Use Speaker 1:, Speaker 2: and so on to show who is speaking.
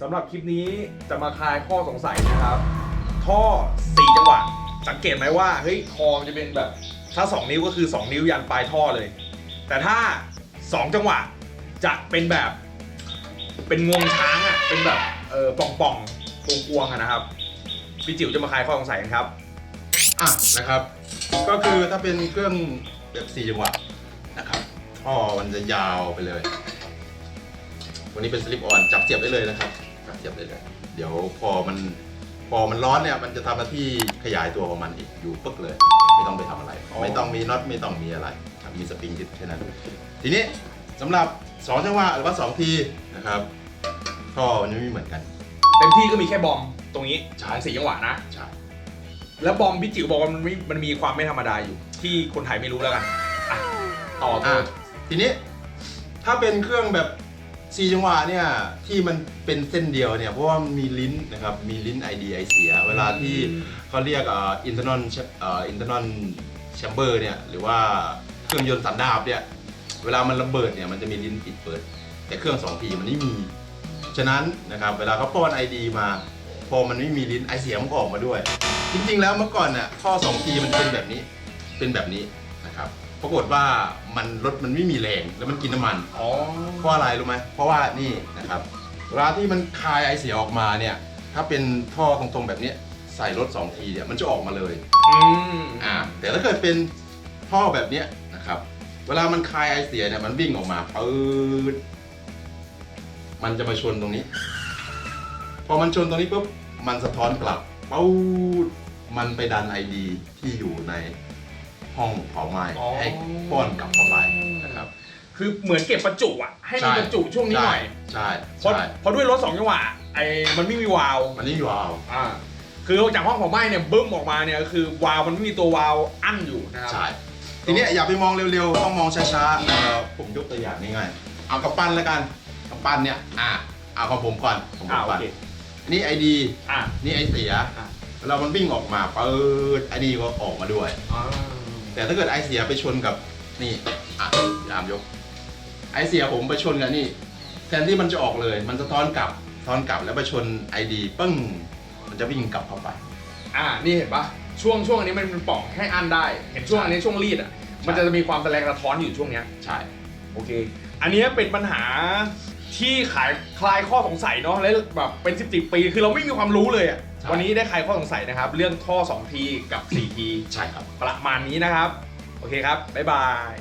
Speaker 1: สำหรับคลิปนี้จะมาคลายข้อสงสัยนะครับ ท่อ 4 จังหวะ สังเกตไหมว่าเฮ้ยคอมันจะเป็นแบบ ถ้า 2 นิ้วก็คือ 2 นิ้วยันปลายท่อเลย แต่ถ้า 2 จังหวะจะเป็นแบบเป็นงวงช้างอะเป็นแบบเออป่องป่องๆกวงอะนะครับพี่จิ๋วจะมาคลายข้อสงสัยกันครับ
Speaker 2: อะนะครับ ก็คือถ้าเป็นเครื่องแบบสี่จังหวะนะครับท่อมันจะยาวไปเลย วันนี้เป็นสลิปออนจับเสียบได้เลยนะครับ จับเสียบได้เลย เดี๋ยวพอมันพอมันร้อนเนี่ยมันจะทำหน้าที่ขยายตัวของมันอีกอยู่ปึ๊กเลย ไม่ต้องไปทำอะไร
Speaker 1: อ๋อ
Speaker 2: ไม่ต้องมีน็อตไม่ต้องมีอะไรครับมีสปริงยึดแค่นั้น ทีนี้สำหรับสองจังหวะหรือว่าสองทีนะครับท่อมันไม่เหมือนกัน
Speaker 1: เต็มที่ก็มีแค่บอมตรงนี้
Speaker 2: ใช่
Speaker 1: ของสี่จังหวะนะ
Speaker 2: ใช่
Speaker 1: แล้วบอมพี่จิ๋วบอกว่ามันมีมันมีความไม่ธรรมดาอยู่ ที่คนไทยไม่รู้แล้วกันอะต่อต่อ
Speaker 2: อะทีนี้ถ้าเป็นเครื่องแบบ สี่จังหวะเนี่ยที่มันเป็นเส้นเดียวเนี่ยเพราะว่ามันมีลิ้นนะครับมีลิ้น ID ไอเสีย เวลาที่เขาเรียกเอ่อ internal cha- เอ่อ internal chamber เนี่ยหรือว่าเครื่องยนต์สันดาปเนี่ยเวลามันระเบิดเนี่ยมันจะมีลิ้นปิดเปิด แต่เครื่อง 2 p มันไม่มี ฉะนั้นนะครับเวลาเขาป้อน ID มา พอมันไม่มีลิ้นไอเสียมันก็ออกมาด้วย จริงๆแล้วเมื่อก่อนน่ะข้อ2 p มันเป็นแบบนี้เป็นแบบนี้นะครับ ปรากฏว่ามันรถมันไม่มีแรงแล้วมันกินน้ำมัน
Speaker 1: อ๋อ
Speaker 2: เพราะอะไรรู้ไหมเพราะว่านี่นะครับเวลาที่มันคายไอเสียออกมาเนี่ย ถ้าเป็นท่อตรงๆแบบเนี้ยใส่รถ 2 ทีเนี่ยมันจะออกมาเลย
Speaker 1: อืม
Speaker 2: อ่า แต่ถ้าเกิดเป็นท่อแบบเนี้ยนะครับ เวลามันคายไอเสียเนี่ยมันวิ่งออกมาปืดมันจะมาชนตรงนี้ พอมันชนตรงนี้ปุ๊บมันสะท้อนกลับปูดมันไปดันไอดีที่อยู่ใน ห้องเผาไหม้ให้ป้อนกลับเข้าไปนะครับ
Speaker 1: คือเหมือนเก็บประจุอะ ให้มันประจุช่วงนี้หน่อย
Speaker 2: ใช่
Speaker 1: เพราะ
Speaker 2: ใช่
Speaker 1: เพราะด้วยรถสองจังหวะไอ้มันไม่มีวาล์ว
Speaker 2: มันนี่วาว
Speaker 1: อ่าคือจากห้องเผาไหม้เนี่ยบึ้มออกมาเนี่ยก็คือวาล์วมันไม่มีตัววาล์วอั้นอยู่นะครับ
Speaker 2: ใช่ทีเนี้ยอย่าไปมองเร็วๆ ต้องมองช้าๆเอ่อผมยกตัวอย่างง่ายๆเอากระปั้นแล้วกันกระปั้นเนี่ยอ่าเอาของผมก่อนของผ
Speaker 1: อ่ามโอ
Speaker 2: ก่อน
Speaker 1: เค
Speaker 2: นี่ไอดี
Speaker 1: อะ
Speaker 2: นี่ไอเสีย
Speaker 1: อะ
Speaker 2: เวลามันวิ่งออกมาเปิดไอดีก็ออกมาด้วย
Speaker 1: อ่า
Speaker 2: แต่ถ้าเกิดไอเสียไปชนกับนี่อะยามยก ไอเสียผมไปชนกับนี่ แทนที่มันจะออกเลย มันจะท้อนกลับท้อนกลับแล้วไปชนไอดีปึ้ง มันจะวิ่งกลับเข้าไป
Speaker 1: อ่า นี่เห็นปะช่วงช่วงอันนี้มันเป็นปล่องให้อั้นได้ เห็นช่วงอันนี้ช่วงรีดอะ มันจะมีความแสลงสะท้อนอยู่ช่วงเนี้ย
Speaker 2: ใช่
Speaker 1: โอเค อันเนี้ยเป็นปัญหา ที่ขายคลายข้อสงสัยเนาะและแบบเป็น 10บปี คือเราไม่มีความรู้เลยอะ
Speaker 2: ใช่
Speaker 1: วันนี้ได้คลายข้อสงสัยนะครับ เรื่องท่อ 2 ทีกับ 4 ที
Speaker 2: ใช่ครับ
Speaker 1: ประมาณนี้นะครับ โอเคครับ บ๊ายบาย